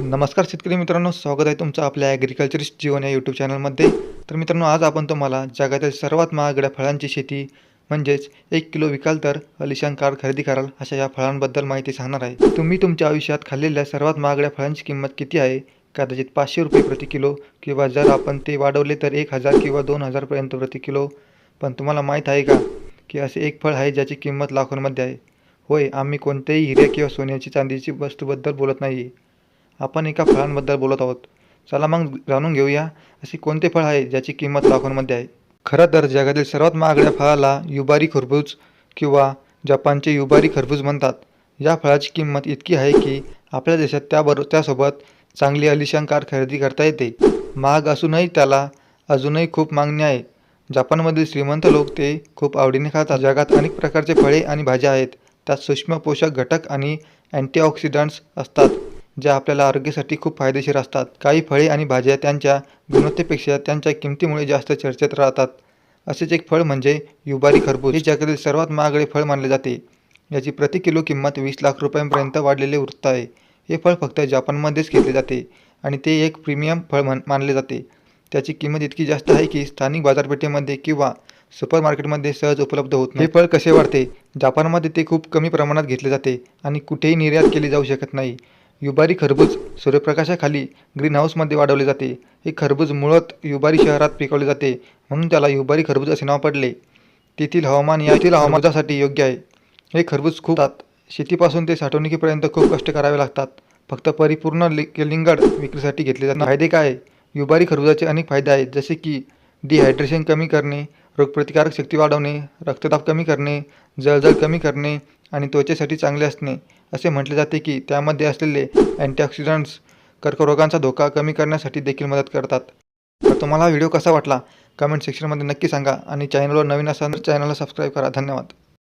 नमस्कार शेतकरी मित्रांनो स्वागत आहे तुमचं आपल्या ॲग्रिकल्चरिस्ट जीवन या यूट्यूब चॅनलमध्ये तर मित्रांनो आज आपण तुम्हाला जगातील सर्वात महागड्या फळांची शेती म्हणजेच एक किलो विकाल तर अलिशान कार्ड खरेदी कराल अशा या फळांबद्दल माहिती सांगणार आहे. तुम्ही तुमच्या आयुष्यात खाल्लेल्या सर्वात महागड्या फळांची किंमत किती आहे? कदाचित पाचशे रुपये प्रति किलो किंवा जर आपण ते वाढवले तर एक हजार किंवा दोन हजारपर्यंत प्रति किलो. पण तुम्हाला माहीत आहे का की असे एक फळ आहे ज्याची किंमत लाखोंमध्ये आहे? होय आम्ही कोणत्याही हिऱ्या किंवा सोन्याची चांदीची वस्तूबद्दल बोलत नाही आपण एका फळांबद्दल बोलत आहोत. चला मग जाणून घेऊया असे कोणते फळ आहे ज्याची किंमत लाखोंमध्ये आहे? खरं तर जगातील सर्वात महागड्या फळाला युबारी खरबूज किंवा जपानचे युबारी खरबूज म्हणतात. या फळाची किंमत इतकी आहे की आपल्या देशात त्याबरोबर त्यासोबत चांगली अलिशान कार खरेदी करता येते. महाग असूनही त्याला अजूनही खूप मागणी आहे. जपानमधील श्रीमंत लोक ते खूप आवडीने खातात. जगात अनेक प्रकारचे फळे आणि भाज्या आहेत. त्यात सूक्ष्म पोषक घटक आणि अँटीऑक्सिडंट्स असतात. ज्या आपल्याला आरोग्यासाठी खूप फायदेशीर असतात. काही फळे आणि भाज्या त्यांच्या गुणवत्तेपेक्षा त्यांच्या किमतीमुळे जास्त चर्चेत राहतात. असेच एक फळ म्हणजे युबारी खरबूज. हे जगातील सर्वात महागडे फळ मानले जाते. याची प्रति किलो किंमत वीस लाख रुपयांपर्यंत वाढलेले वृत्त आहे. हे फळ फक्त जपानमध्येच घेतले जाते आणि ते एक प्रीमियम फळ मान मानले जाते. त्याची किंमत इतकी जास्त आहे की स्थानिक बाजारपेठेमध्ये किंवा सुपर मार्केटमध्ये सहज उपलब्ध होत नाही. हे फळ कसे वाढते? जापानमध्ये ते खूप कमी प्रमाणात घेतले जाते आणि कुठेही निर्यात केली जाऊ शकत नाही. युबारी खरबूज सूर्यप्रकाशाखाली ग्रीन हाऊसमध्ये वाढवले जाते. हे खरबूज मुळात युबारी शहरात पिकवले जाते म्हणून त्याला युबारी खरबूज असे नाव पडले. तेथील हवामान या येथील हवामानासाठी योग्य आहे. हे खरबूज खूप शेतीपासून ते साठवणुकीपर्यंत खूप कष्ट करावे लागतात. फक्त परिपूर्ण लि लिंगड विक्रीसाठी घेतले जातात फायदे काय? युबारी खरबुजाचे अनेक फायदे आहेत जसे की डिहायड्रेशन कमी करणे रोगप्रतिकारक शक्ती वाढवणे रक्तदाब कमी करणे जळजळ कमी करणे आणि त्वचेसाठी चांगले असणे असे म्हटले जाते की त्यामध्ये असलेले अँटीऑक्सिडंट्स कर्करोगांचा धोका कमी करण्यासाठी देखील मदत करतात. तर तुम्हाला हा व्हिडिओ कसा वाटला? कमेंट सेक्शनमध्ये नक्की सांगा आणि चॅनलवर नवीन असाल तर चॅनलला सबस्क्राईब करा. धन्यवाद.